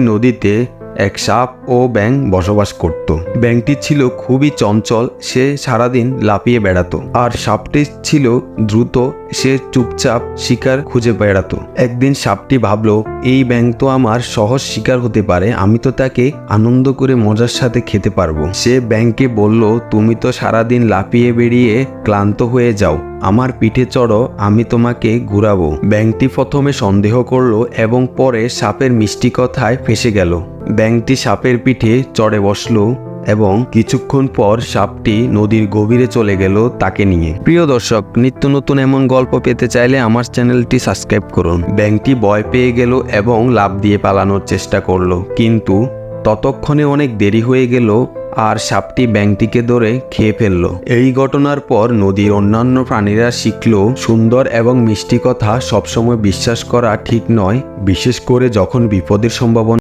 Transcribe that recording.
নদীতে এক সাপ ও ব্যাং বসবাস করত। ব্যাংকটি ছিল খুবই চঞ্চল, সে সারাদিন লাপিয়ে বেড়াতো। আর সাপটি ছিল দ্রুত, সে চুপচাপ শিকার খুঁজে বেড়াতো। একদিন সাপটি ভাবলো, এই ব্যাং তো আমার সহজ শিকার হতে পারে, আমি তো তাকে আনন্দ করে মজার সাথে খেতে পারব। সে ব্যাংকে বলল, তুমি তো সারাদিন লাপিয়ে বেরিয়ে ক্লান্ত হয়ে যাও, আমার পিঠে চড়ো, আমি তোমাকে ঘুরাবো। ব্যাংকটি প্রথমে সন্দেহ করল এবং পরে সাপের মিষ্টি কথায় ফেসে গেল। ব্যাংকটি সাপের পিঠে চড়ে বসল এবং কিছুক্ষণ পর সাপটি নদীর গভীরে চলে গেল তাকে নিয়ে। প্রিয় দর্শক, নিত্য নতুন এমন গল্প পেতে চাইলে আমার চ্যানেলটি সাবস্ক্রাইব করুন। ব্যাংকটি ভয় পেয়ে গেল এবং লাভ দিয়ে পালানোর চেষ্টা করল। কিন্তু ততক্ষণে অনেক দেরি হয়ে গেল আর সাপটি ব্যাংকটিকে ধরে খেয়ে ফেলল। এই ঘটনার পর নদীর অন্যান্য প্রাণীরা শিখল, সুন্দর এবং মিষ্টি কথা সবসময় বিশ্বাস করা ঠিক নয়, বিশেষ করে যখন বিপদের সম্ভাবনা